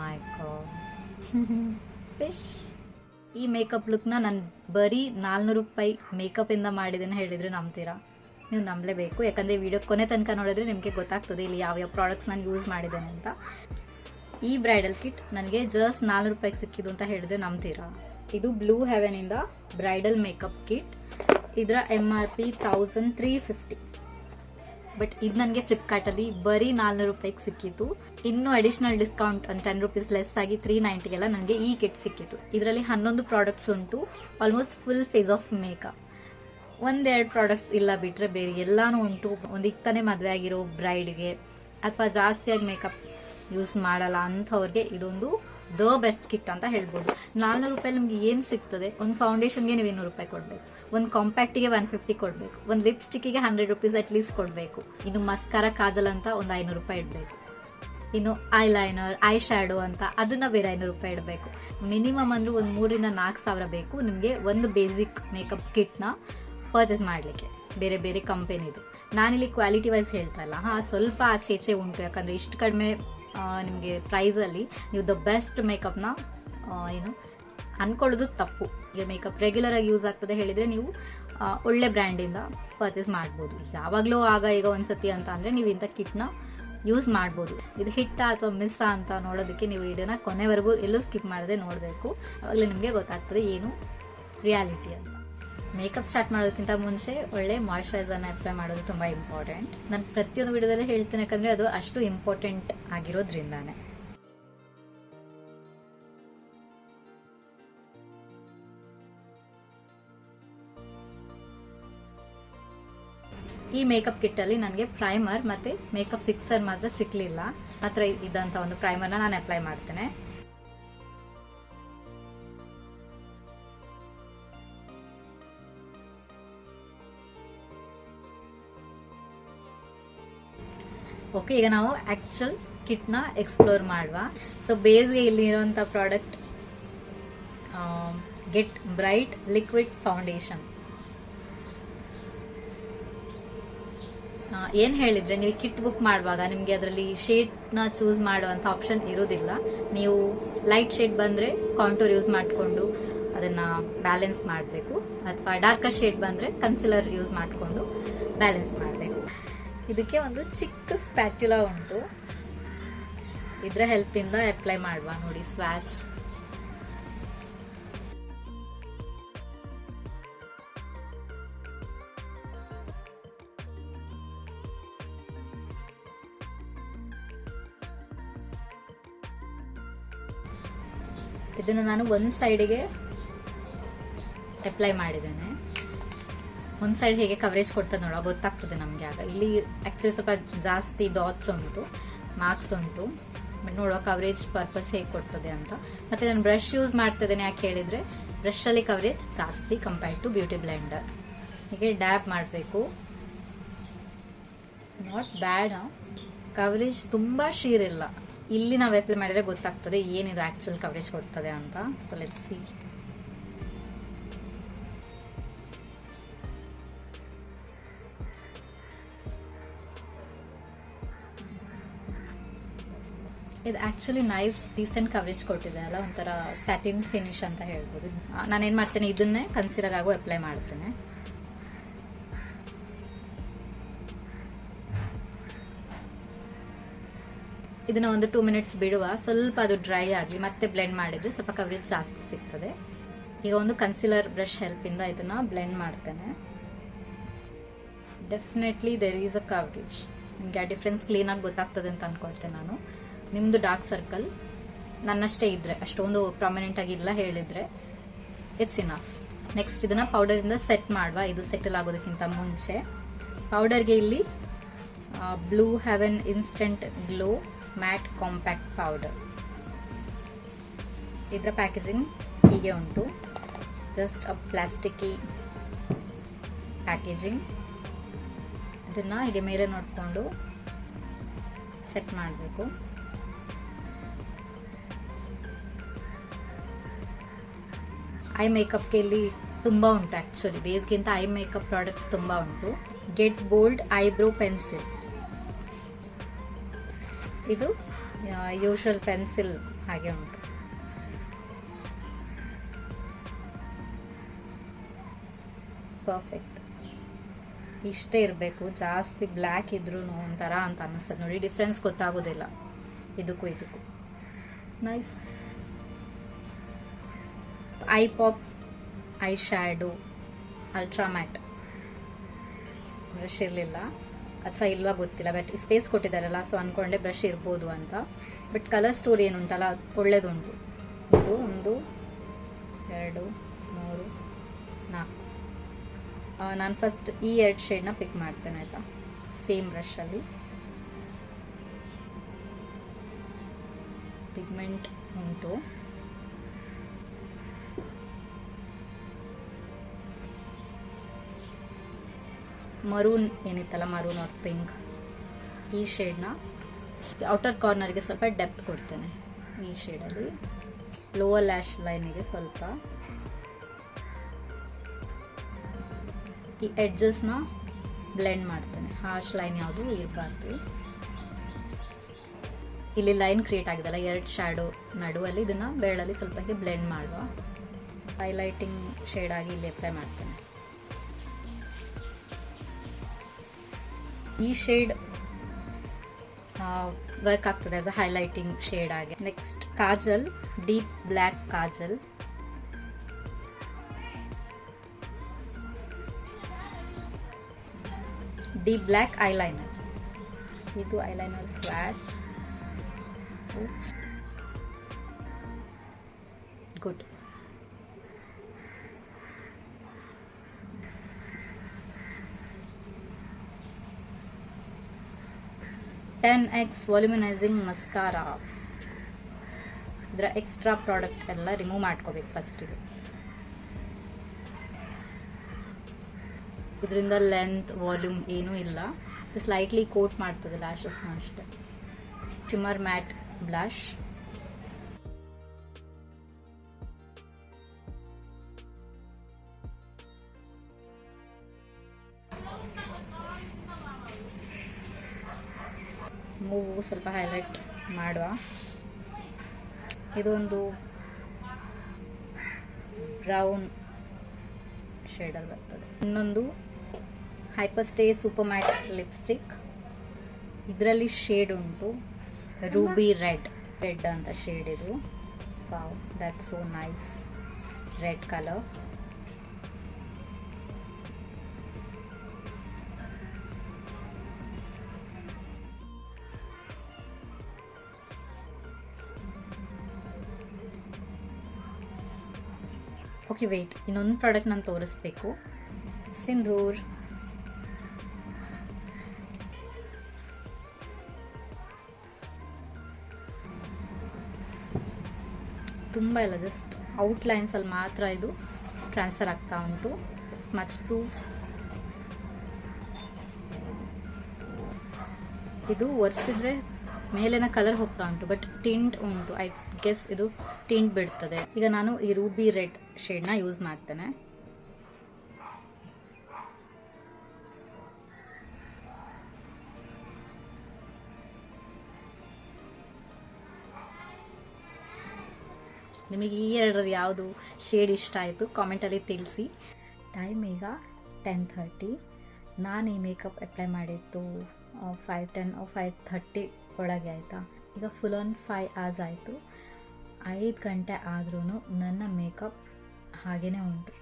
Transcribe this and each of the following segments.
ಮೈ fish ಈ makeup ಲುಕ್ನ ನಾನು ಬರೀ ನಾಲ್ನೂರು ರೂಪಾಯಿ ಮೇಕಪಿಂದ ಮಾಡಿದ್ದೇನೆ ಹೇಳಿದರೆ ನಂಬ್ತೀರಾ? ನೀವು ನಂಬಲೇಬೇಕು. ಯಾಕಂದರೆ ವಿಡಿಯೋ ಕೊನೆ ತನಕ ನೋಡಿದ್ರೆ ನಿಮಗೆ ಗೊತ್ತಾಗ್ತದೆ ಇಲ್ಲಿ ಯಾವ್ಯಾವ ಪ್ರಾಡಕ್ಟ್ಸ್ ನಾನು ಯೂಸ್ ಮಾಡಿದ್ದೇನೆ ಅಂತ. ಈ ಬ್ರೈಡಲ್ ಕಿಟ್ ನನಗೆ ಜಸ್ಟ್ ನಾಲ್ನೂರು ರೂಪಾಯಿಗೆ ಸಿಕ್ಕಿದ್ದು ಅಂತ ಹೇಳಿದ್ರೆ ನಂಬ್ತೀರಾ? ಇದು ಬ್ಲೂ ಹೆವೆನಿಂದ ಬ್ರೈಡಲ್ ಮೇಕಪ್ ಕಿಟ್ ಇದರ M R P thousand three fifty but ಇದು ನನಗೆ ಫ್ಲಿಪ್ಕಾರ್ಟಲ್ಲಿ ಬರೀ ನಾಲ್ನೂರು ರೂಪಾಯಿಗೆ ಸಿಕ್ಕಿತ್ತು. ಇನ್ನು ಅಡಿಷನಲ್ ಡಿಸ್ಕೌಂಟ್ ಒಂದು ಟೆನ್ ರುಪೀಸ್ ಲೆಸ್ ಆಗಿ ತ್ರೀ ನೈಂಟಿಗೆಲ್ಲ ನನಗೆ ಈ ಕಿಟ್ ಸಿಕ್ಕಿತ್ತು. ಇದರಲ್ಲಿ ಹನ್ನೊಂದು ಪ್ರಾಡಕ್ಟ್ಸ್ ಉಂಟು almost full face of makeup ಒಂದೆರಡು ಪ್ರಾಡಕ್ಟ್ಸ್ ಇಲ್ಲ ಬಿಟ್ಟರೆ ಬೇರೆ ಎಲ್ಲಾನು ಉಂಟು. ಒಂದು ಇಕ್ತಾನೆ ಮದುವೆ ಆಗಿರೋ ಬ್ರೈಡ್ಗೆ ಅಥವಾ ಜಾಸ್ತಿಯಾಗಿ ಮೇಕಪ್ ಯೂಸ್ ಮಾಡಲ್ಲ ಅಂಥವ್ರಿಗೆ ಇದೊಂದು ದ ಬೆಸ್ಟ್ ಕಿಟ್ ಅಂತ ಹೇಳ್ಬೋದು. ನಾಲ್ನೂರು ರೂಪಾಯಿ ನಿಮ್ಗೆ ಏನು ಸಿಗ್ತದೆ? ಒಂದು ಫೌಂಡೇಶನ್ಗೆ ನೀವು ಇನ್ನೂರು ರೂಪಾಯಿ ಕೊಡಬೇಕು. ಒಂದು ಕಾಂಪ್ಯಾಕ್ಟಿಗೆ ಒನ್ ಫಿಫ್ಟಿ ಕೊಡಬೇಕು. ಒಂದು ಲಿಪ್ಸ್ಟಿಕ್ಕಿಗೆ ಹಂಡ್ರೆಡ್ ರುಪೀಸ್ ಅಟ್ ಲೀಸ್ಟ್ ಕೊಡಬೇಕು. ಇನ್ನು ಮಸ್ಕಾರ ಕಾಜಲ್ ಅಂತ ಒಂದು ಐನೂರು ರೂಪಾಯಿ ಇಡಬೇಕು. ಇನ್ನು ಐ ಲೈನರ್ ಐ ಶ್ಯಾಡೋ ಅಂತ ಅದನ್ನ ಬೇರೆ ಐನೂರು ರೂಪಾಯಿ ಇಡಬೇಕು. ಮಿನಿಮಮ್ ಅಂದ್ರೆ ಒಂದು ಮೂರಿಂದ ನಾಲ್ಕು ಸಾವಿರ ಬೇಕು. ನಿಮಗೆ ಒಂದು ಬೇಸಿಕ್ ಮೇಕಪ್ ಕಿಟ್ನ ಪರ್ಚೇಸ್ ಮಾಡಲಿಕ್ಕೆ. ಬೇರೆ ಬೇರೆ ಕಂಪೆನಿದು ನಾನಿಲ್ಲಿ ಕ್ವಾಲಿಟಿ ವೈಸ್ ಹೇಳ್ತಾ ಇಲ್ಲ. ಹಾಂ, ಸ್ವಲ್ಪ ಆಚೆ ಈಚೆ ಉಂಟು. ಯಾಕಂದರೆ ಇಷ್ಟು ಕಡಿಮೆ ನಿಮಗೆ ಪ್ರೈಸಲ್ಲಿ ನೀವು ದ ಬೆಸ್ಟ್ ಮೇಕಪ್ನ ಏನು ಅನ್ಕೊಳ್ಳೋದು ತಪ್ಪು. ಈಗ ಮೇಕಪ್ ರೆಗ್ಯುಲರ್ ಆಗಿ ಯೂಸ್ ಆಗ್ತದೆ ಹೇಳಿದರೆ ನೀವು ಒಳ್ಳೆ ಬ್ರ್ಯಾಂಡಿಂದ ಪರ್ಚೇಸ್ ಮಾಡ್ಬೋದು. ಯಾವಾಗಲೂ ಆಗ ಈಗ ಒಂದ್ಸತಿ ಅಂತ ಅಂದರೆ ನೀವು ಇಂಥ ಕಿಟ್ನ ಯೂಸ್ ಮಾಡ್ಬೋದು. ಇದು ಹಿಟ್ಟ ಅಥವಾ ಮಿಸ್ಸಾ ಅಂತ ನೋಡೋದಕ್ಕೆ ನೀವು ವಿಡಿಯೋನ ಕೊನೆವರೆಗೂ ಎಲ್ಲೂ ಸ್ಕಿಪ್ ಮಾಡದೆ ನೋಡಬೇಕು. ಅವಾಗಲೇ ನಿಮಗೆ ಗೊತ್ತಾಗ್ತದೆ ಏನು ರಿಯಾಲಿಟಿ ಅಂತ. ಮೇಕಪ್ ಸ್ಟಾರ್ಟ್ ಮಾಡೋದಕ್ಕಿಂತ ಮುಂಚೆ ಒಳ್ಳೆ ಮಾಯಶ್ಚರೈಸರ್ನ ಅಪ್ಲೈ ಮಾಡೋದು ತುಂಬ ಇಂಪಾರ್ಟೆಂಟ್ ನಾನು ಪ್ರತಿಯೊಂದು ವಿಡಿಯೋದಲ್ಲೇ ಹೇಳ್ತೇನೆ ಯಾಕಂದರೆ ಅದು ಅಷ್ಟು ಇಂಪಾರ್ಟೆಂಟ್ ಆಗಿರೋದ್ರಿಂದಾನೆ. ಈ ಮೇಕಪ್ ಕಿಟ್ಟಲ್ಲಿ ನನಗೆ ಪ್ರೈಮರ್ ಮತ್ತೆ ಮೇಕಪ್ ಫಿಕ್ಸರ್ ಮಾತ್ರ ಸಿಕ್ಲಿಲ್ಲ. ಮಾತ್ರ ಇದ್ದಂತ ಒಂದು ಪ್ರೈಮರ್ನ ನಾನು ಅಪ್ಲೈ ಮಾಡ್ತೇನೆ. ಓಕೆ ಈಗ ನಾವು ಆಕ್ಚುಲ್ನ ಎಕ್ಸ್ಪ್ಲೋರ್ ಮಾಡುವ. ಸೊ ಬೇಸ್ಗೆ ಇಲ್ಲಿ ಇರುವಂಥ product get bright liquid foundation ಏನು ಹೇಳಿದ್ರೆ ನೀವು ಕಿಟ್ ಬುಕ್ ಮಾಡುವಾಗ ನಿಮಗೆ ಅದರಲ್ಲಿ ಶೇಡ್ನ ಚೂಸ್ ಮಾಡುವಂಥ ಆಪ್ಷನ್ ಇರೋದಿಲ್ಲ. ನೀವು ಲೈಟ್ ಶೇಡ್ ಬಂದರೆ ಕಾಂಟೂರ್ ಯೂಸ್ ಮಾಡಿಕೊಂಡು ಅದನ್ನು ಬ್ಯಾಲೆನ್ಸ್ ಮಾಡಬೇಕು. ಅಥವಾ ಡಾರ್ಕರ್ ಶೇಡ್ ಬಂದರೆ ಕನ್ಸಿಲರ್ ಯೂಸ್ ಮಾಡಿಕೊಂಡು ಬ್ಯಾಲೆನ್ಸ್ ಮಾಡಬೇಕು. ಇದಕ್ಕೆ ಒಂದು ಚಿಕ್ಕ ಸ್ಪ್ಯಾಟ್ಯುಲಾ ಉಂಟು. ಇದರ ಹೆಲ್ಪಿಂದ ಅಪ್ಲೈ ಮಾಡುವ ನೋಡಿ ಸ್ವ್ಯಾಚ್ ಇದನ್ನು ನಾನು ಒಂದು ಸೈಡಿಗೆ ಅಪ್ಲೈ ಮಾಡಿದ್ದೇನೆ. ಒಂದು ಸೈಡ್ ಹೇಗೆ ಕವರೇಜ್ ಕೊಡ್ತದೆ ನೋಡೋ, ಗೊತ್ತಾಗ್ತದೆ ನಮಗೆ ಆಗ. ಇಲ್ಲಿ ಆ್ಯಕ್ಚುಲಿ ಸ್ವಲ್ಪ ಜಾಸ್ತಿ ಡಾಟ್ಸ್ ಉಂಟು ಮಾರ್ಕ್ಸ್ ಉಂಟು. ಬಟ್ ನೋಡುವ ಕವರೇಜ್ ಪರ್ಪಸ್ ಹೇಗೆ ಕೊಡ್ತದೆ ಅಂತ. ಮತ್ತೆ ನಾನು ಬ್ರಷ್ ಯೂಸ್ ಮಾಡ್ತಿದ್ದೇನೆ ಯಾಕೆ ಹೇಳಿದರೆ ಬ್ರಷಲ್ಲಿ ಕವರೇಜ್ ಜಾಸ್ತಿ ಕಂಪೇರ್ ಟು ಬ್ಯೂಟಿ ಬ್ಲೆಂಡರ್ ಹೀಗೆ ಡ್ಯಾಪ್ ಮಾಡಬೇಕು. ನಾಟ್ ಬ್ಯಾಡ್ ಕವರೇಜ್ ತುಂಬ ಶೀರಿಲ್ಲ ಇಲ್ಲಿ ನಾವು ಅಪ್ಲೈ ಮಾಡಿದ್ರೆ ಗೊತ್ತಾಗ್ತದೆ ಏನಿದು ಆ್ಯಕ್ಚುಲ್ ಕವರೇಜ್ ಕೊಡ್ತದೆ ಅಂತ. ಸೊ ಲೆಟ್ ಸಿ ಇದು ಆ್ಯಕ್ಚುಲಿ ನೈಸ್ ಡೀಸೆಂಟ್ ಕವರೇಜ್ ಕೊಟ್ಟಿದೆ ಅಲ್ಲ? ಒಂಥರ ಸ್ಯಾಟಿನ್ ಫಿನಿಶ್ ಅಂತ ಹೇಳ್ಬೋದು. ನಾನೇನು ಮಾಡ್ತೇನೆ, ಇದನ್ನೇ ಕನ್ಸಿಡರ್ ಆಗೋ ಅಪ್ಲೈ ಮಾಡ್ತೇನೆ. ಇದನ್ನ ಒಂದು ಟೂ ಮಿನಿಟ್ಸ್ ಬಿಡುವ. ಸ್ವಲ್ಪ ಅದು ಡ್ರೈ ಆಗಲಿ, ಮತ್ತೆ ಬ್ಲೆಂಡ್ ಮಾಡಿದ್ರೆ ಸ್ವಲ್ಪ ಕವರೇಜ್ ಜಾಸ್ತಿ ಸಿಗ್ತದೆ. ಈಗ ಒಂದು ಕನ್ಸಿಲರ್ ಬ್ರಷ್ ಹೆಲ್ಪಿಂದ ಇದನ್ನ ಬ್ಲೆಂಡ್ ಮಾಡ್ತೇನೆ. Definitely there is a coverage ನಿಮ್ಗೆ ಆ ಡಿಫ್ರೆನ್ಸ್ ಕ್ಲೀನಾಗಿ ಗೊತ್ತಾಗ್ತದೆ ಅಂತ ಅನ್ಕೊಳ್ತೇನೆ ನಾನು. ನಿಮ್ಮದು ಡಾರ್ಕ್ ಸರ್ಕಲ್ ನನ್ನಷ್ಟೇ ಇದ್ರೆ, ಅಷ್ಟೊಂದು ಪ್ರಾಮಿನೆಂಟ್ ಆಗಿ ಇಲ್ಲ ಹೇಳಿದ್ರೆ ಇಟ್ಸ್ ಇನಫ್ ನೆಕ್ಸ್ಟ್ ಇದನ್ನ ಪೌಡರಿಂದ ಸೆಟ್ ಮಾಡುವ. ಇದು ಸೆಟಲ್ ಆಗೋದಕ್ಕಿಂತ ಮುಂಚೆ. ಪೌಡರ್ಗೆ ಇಲ್ಲಿ blue heaven instant glow matte compact powder. ಇದರ ಪ್ಯಾಕೇಜಿಂಗ್ ಹೀಗೆ ಉಂಟು. ಜಸ್ಟ್ ಅ ಪ್ಲಾಸ್ಟಿಕ್ಕಿ ಪ್ಯಾಕೇಜಿಂಗ್. ಇದನ್ನು ಹೀಗೆ ಮೇಲೆ ನೋಡಿಕೊಂಡು ಸೆಟ್ ಮಾಡಬೇಕು. ಐ ಮೇಕಪ್ಗೆ ಇಲ್ಲಿ ತುಂಬ ಉಂಟು ಆ್ಯಕ್ಚುಲಿ ಬೇಸ್ಗಿಂತ ಐ ಮೇಕಪ್ ಪ್ರಾಡಕ್ಟ್ಸ್ ತುಂಬ ಉಂಟು. ಗೆಟ್ ಬೋಲ್ಡ್ ಐಬ್ರೋ ಪೆನ್ಸಿಲ್ ಇದು ಯೂಶುವಲ್ ಪೆನ್ಸಿಲ್ ಹಾಗೆ ಉಂಟು. ಪರ್ಫೆಕ್ಟ್ ಇಷ್ಟೇ ಇರಬೇಕು, ಜಾಸ್ತಿ ಬ್ಲ್ಯಾಕ್ ಇದ್ರೂ ಒಂಥರ ಅಂತ ಅನ್ನಿಸ್ತದೆ. ನೋಡಿ ಡಿಫ್ರೆನ್ಸ್ ಗೊತ್ತಾಗೋದಿಲ್ಲ. ಇದಕ್ಕೂ ಇದಕ್ಕೂ. Nice eye pop eye shadow ultra matte brush ಇರಲಿಲ್ಲ ಅಥವಾ ಇಲ್ವಾ ಗೊತ್ತಿಲ್ಲ ಬಟ್ ಸ್ಪೇಸ್ ಕೊಟ್ಟಿದ್ದಾರಲ್ಲ ಸೊ ಅಂದ್ಕೊಂಡೆ ಬ್ರಷ್ ಇರ್ಬೋದು ಅಂತ. ಬಟ್ ಕಲರ್ ಸ್ಟೋರಿ ಏನುಂಟಲ್ಲ ಅದು ಒಳ್ಳೇದುಂಟು. ಇದು ಒಂದು, ಎರಡು, ಮೂರು, ನಾಲ್ಕು. ನಾನು ಫಸ್ಟ್ ಈ ಎರಡು ಶೇಡ್ನ ಪಿಕ್ ಮಾಡ್ತೇನೆ, ಆಯಿತಾ? ಸೇಮ್ ಬ್ರಷಲ್ಲಿ ಪಿಗ್ಮೆಂಟ್ ಉಂಟು. ಮರೂನ್ ಏನಿತ್ತಲ್ಲ, ಮರೂನ್ ಆರ್ ಪಿಂಕ್ ಈ ಶೇಡ್ನ ಔಟರ್ ಕಾರ್ನರ್ಗೆ ಸ್ವಲ್ಪ ಡೆಪ್ತ್ ಕೊಡ್ತೇನೆ. ಈ ಶೇಡಲ್ಲಿ ಲೋವರ್ ಲ್ಯಾಶ್ ಲೈನಿಗೆ ಸ್ವಲ್ಪ. ಈ ಎಡ್ಜಸ್ನ ಬ್ಲೆಂಡ್ ಮಾಡ್ತೇನೆ. ಹಾರ್ಶ್ ಲೈನ್ ಯಾವುದು ಇರಬಾರ್ದು ಇಲ್ಲಿ ಲೈನ್ ಕ್ರಿಯೇಟ್ ಆಗಿದೆಲ್ಲ, ಎರಡು ಶ್ಯಾಡೋ ನಡುವಲ್ಲಿ ಇದನ್ನು ಬೆರಳಲ್ಲಿ ಸ್ವಲ್ಪ ಹೀಗೆ ಬ್ಲೆಂಡ್ ಮಾಡುವ. ಹೈಲೈಟಿಂಗ್ ಶೇಡಾಗಿ ಇಲ್ಲಿ ಅಪ್ಲೈ ಮಾಡ್ತೇನೆ. ಈ ಶೇಡ್ ವರ್ಕ್ ಆಗ್ತದೆ ಆಸ್ ಅ ಹೈಲೈಟಿಂಗ್ ಶೇಡ್ ಆಗಿ next kajal deep black kajal. Deep black eyeliner ಇದು eyeliner swatch ten X volumizing mascara ಇದರ ಎಕ್ಸ್ಟ್ರಾ ಪ್ರಾಡಕ್ಟ್ ಎಲ್ಲ ರಿಮೂವ್ ಮಾಡ್ಕೋಬೇಕು ಫಸ್ಟಿಗೆ ಇದರಿಂದ ಲೆಂತ್ ವಾಲ್ಯೂಮ್ ಏನೂ ಇಲ್ಲ. ಸ್ಲೈಟ್ಲಿ ಕೋಟ್ ಮಾಡ್ತದೆ ಲ್ಯಾಶಸ್ನ ಅಷ್ಟೇ. ಚಿಮರ್ ಮ್ಯಾಟ್ ಬ್ಲಷ್ ಮೂಗು ಸ್ವಲ್ಪ ಹೈಲೈಟ್ ಮಾಡುವ. ಇದೊಂದು ಬ್ರೌನ್ ಶೇಡಲ್ಲಿ ಬರ್ತದೆ. ಇನ್ನೊಂದು hyper stay super matte lipstick ಇದರಲ್ಲಿ ಶೇಡ್ ಉಂಟು. ರೂಬಿ ರೆಡ್ ರೆಡ್ ಅಂತ ಶೇಡ್ ಇದು. That so nice red colour okay wait ಇನ್ನೊಂದು ಪ್ರಾಡಕ್ಟ್ ನಾನು ತೋರಿಸ್ಬೇಕು. ಸಿಂಧೂರ್. ತುಂಬ ಇಲ್ಲ ಜಸ್ಟ್ ಔಟ್ಲೈನ್ಸಲ್ಲಿ ಮಾತ್ರ ಇದು ಟ್ರಾನ್ಸ್ಫರ್ ಆಗ್ತಾ ಉಂಟು. ಸ್ಮಚ್ ಪ್ರೂಫ್ ಇದು ಒರೆಸಿದ್ರೆ ಮೇಲಿನ ಕಲರ್ ಹೋಗ್ತಾ ಉಂಟು ಬಟ್ ಟಿಂಟ್ ಉಂಟು. ಐ ಗೆಸ್ ಇದು ಟಿಂಟ್ ಬಿಡ್ತದೆ. ಈಗ ನಾನು ಈ ರೂಬಿ ರೆಡ್ ಶೇಡ್ನ ಯೂಸ್ ಮಾಡ್ತೇನೆ. ನಿಮಗೆ ಈ ಎರಡರ ಯಾವುದು ಶೇಡ್ ಇಷ್ಟ ಆಯಿತು ಕಾಮೆಂಟಲ್ಲಿ ತಿಳಿಸಿ. ಟೈಮ್ ಈಗ ಟೆನ್ ಥರ್ಟಿ ನಾನು ಈ ಮೇಕಪ್ ಅಪ್ಲೈ ಮಾಡಿದ್ದು ಫೈವ್ ಟೆನ್ ಫೈವ್ ಥರ್ಟಿ ಒಳಗೆ ಆಯಿತಾ? ಈಗ ಫುಲ್ ಆನ್ ಫೈವ್ ಅವರ್ಸ್ ಆಯಿತು. ಐದು ಗಂಟೆ ಆದ್ರೂ ನನ್ನ ಮೇಕಪ್ ಹಾಗೇ ಉಂಟು.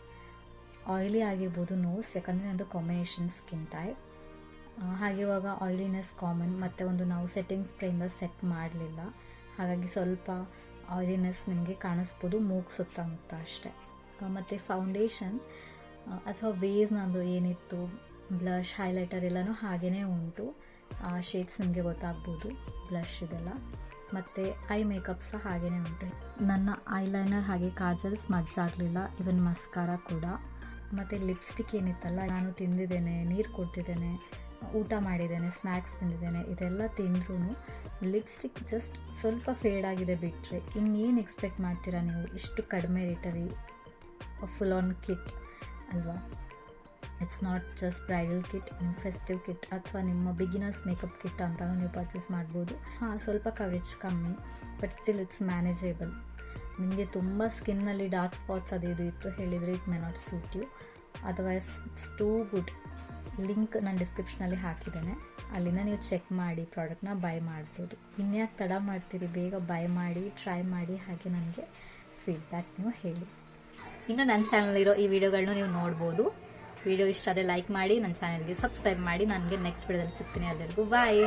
ಆಯಿಲಿ ಆಗಿರ್ಬೋದು ನೋಸ್ ಯಾಕಂದರೆ ನಂದು ಕಾಂಬಿನೇಷನ್ ಸ್ಕಿನ್ ಟೈಪ್ ಹಾಗಿರುವಾಗ ಆಯಿಲಿನೆಸ್ ಕಾಮನ್ ಮತ್ತು ಒಂದು ನಾವು ಸೆಟ್ಟಿಂಗ್ ಸ್ಪ್ರೇಯಿಂದ ಸೆಟ್ ಮಾಡಲಿಲ್ಲ. ಹಾಗಾಗಿ ಸ್ವಲ್ಪ ಆಯಿಲಿನೆಸ್ ನಿಮಗೆ ಕಾಣಿಸ್ಬೋದು, ಮೂಗು ಸುತ್ತಮುತ್ತ ಅಷ್ಟೇ. ಮತ್ತು ಫೌಂಡೇಶನ್ ಅಥವಾ ಬೇಸ್ ನಂದು ಏನಿತ್ತು ಬ್ಲಷ್ ಹೈಲೈಟರ್ ಎಲ್ಲನೂ ಹಾಗೇ ಉಂಟು. ಶೇಡ್ಸ್ ನಿಮಗೆ ಗೊತ್ತಾಗ್ಬೋದು, ಬ್ಲಷ್ ಇದೆಲ್ಲ. ಮತ್ತು ಐ ಮೇಕಪ್ ಸಹ ಹಾಗೆಯೇ ಉಂಟು. ನನ್ನ ಐಲೈನರ್ ಹಾಗೆ ಕಾಜಲ್ ಸ್ಮಜ್ ಇವನ್ ಮಸ್ಕಾರ ಕೂಡ. ಮತ್ತು ಲಿಪ್ಸ್ಟಿಕ್ ಏನಿತ್ತಲ್ಲ, ನಾನು ತಿಂದಿದ್ದೇನೆ, ನೀರು ಕೊಡ್ತಿದ್ದೇನೆ, ಊಟ ಮಾಡಿದ್ದೇನೆ ಸ್ನ್ಯಾಕ್ಸ್ ತಿಂದಿದ್ದೇನೆ, ಇದೆಲ್ಲ ತಿಂದ್ರೂ ಲಿಪ್ಸ್ಟಿಕ್ ಜಸ್ಟ್ ಸ್ವಲ್ಪ ಫೇಡ್ ಆಗಿದೆ ಬಿಟ್ಟರೆ ಇನ್ನೇನು ಎಕ್ಸ್ಪೆಕ್ಟ್ ಮಾಡ್ತೀರಾ ನೀವು? ಇಷ್ಟು ಕಡಿಮೆ ರೇಟಲ್ಲಿ ಫುಲ್ ಆನ್ ಕಿಟ್ ಅಲ್ವಾ? It's not just bridal kit in festive kit ಅಥವಾ ನಿಮ್ಮ ಬಿಗಿನರ್ಸ್ ಮೇಕಪ್ ಕಿಟ್ ಅಂತ ನೀವು ಪರ್ಚೇಸ್ ಮಾಡ್ಬೋದು. ಹಾಂ, ಸ್ವಲ್ಪ ಕವರೇಜ್ ಕಮ್ಮಿ ಬಟ್ ಸ್ಟಿಲ್ ಇಟ್ಸ್ ಮ್ಯಾನೇಜೇಬಲ್ ನಿಮಗೆ ತುಂಬ ಸ್ಕಿನ್ನಲ್ಲಿ ಡಾರ್ಕ್ ಸ್ಪಾಟ್ಸ್ ಅದು ಇದು ಇತ್ತು, ಹೇಳಿದರೆ it may not suit you otherwise it's too good link ನಾನು ಡಿಸ್ಕ್ರಿಪ್ಷನಲ್ಲಿ ಹಾಕಿದ್ದೇನೆ. ಅಲ್ಲಿಂದ ನೀವು ಚೆಕ್ ಮಾಡಿ ಪ್ರಾಡಕ್ಟ್ನ ಬೈ ಮಾಡ್ಬೋದು. ಇನ್ಯಾಕೆ ತಡ ಮಾಡ್ತೀರಿ? ಬೇಗ ಬೈ ಮಾಡಿ ಟ್ರೈ ಮಾಡಿ ಹಾಗೆ ನನಗೆ ಫೀಡ್ಬ್ಯಾಕ್ ನೀವು ಹೇಳಿ. ಇನ್ನು ನನ್ನ ಚಾನಲ್ ಈ ವಿಡಿಯೋಗಳನ್ನ ನೀವು ನೋಡ್ಬೋದು. ವಿಡಿಯೋ ಇಷ್ಟ ಆದರೆ ಲೈಕ್ ಮಾಡಿ ನನ್ನ ಚಾನಲ್ಗೆ ಸಬ್ಸ್ಕ್ರೈಬ್ ಮಾಡಿ. ನನಗೆ ನೆಕ್ಸ್ಟ್ ವಿಡಿಯೋದಲ್ಲಿ ಸಿಗ್ತೀನಿ ಎಲ್ಲರಿಗೂ ಬಾಯ್